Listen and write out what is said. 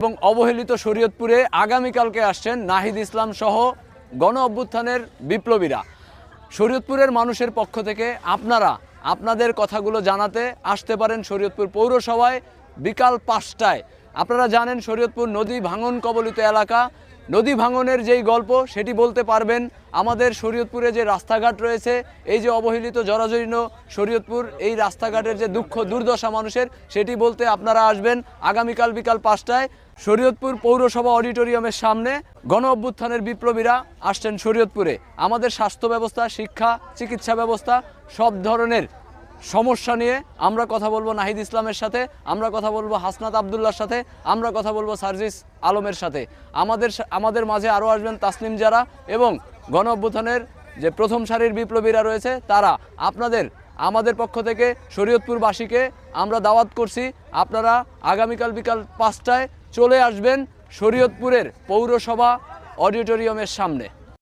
এবং অবহেলিত শরীয়তপুরে আগামীকালকে আসছেন নাহিদ ইসলাম সহ গণ অভ্যুত্থানের বিপ্লবীরা। শরীয়তপুরের মানুষের পক্ষ থেকে আপনারা আপনাদের কথাগুলো জানাতে আসতে পারেন শরীয়তপুর পৌরসভায় বিকাল পাঁচটায়। আপনারা জানেন শরীয়তপুর নদী ভাঙন কবলিত এলাকা। নদী ভাঙনের যেই গল্প, সেটি বলতে পারবেন আমাদের শরীয়তপুরে যে রাস্তাঘাট রয়েছে, এই যে অবহেলিত জরাজীর্ণ শরীয়তপুর, এই রাস্তাঘাটের যে দুঃখ, দুর্দশা মানুষের, সেটি বলতে আপনারা আসবেন আগামীকাল বিকাল পাঁচটায় শরীয়তপুর পৌরসভা অডিটোরিয়ামের সামনে। গণ অভ্যুত্থানের বিপ্লবীরা আসছেন শরীয়তপুরে। আমাদের স্বাস্থ্য ব্যবস্থা, শিক্ষা, চিকিৎসা ব্যবস্থা, সব ধরনের সমস্যা নিয়ে আমরা কথা বলব নাহিদ ইসলামের সাথে, আমরা কথা বলব হাসনাত আবদুল্লার সাথে, আমরা কথা বলব সার্জিস আলমের সাথে। আমাদের আমাদের মাঝে আরও আসবেন তাসনিম যারা এবং গণ অভ্যুত্থানের যে প্রথম সারির বিপ্লবীরা রয়েছে, তারা আপনাদের, আমাদের পক্ষ থেকে শরীয়তপুরবাসীকে আমরা দাওয়াত করছি, আপনারা আগামীকাল বিকাল পাঁচটায় চলে আসবেন শরীয়তপুরের পৌরসভা অডিটোরিয়ামের সামনে।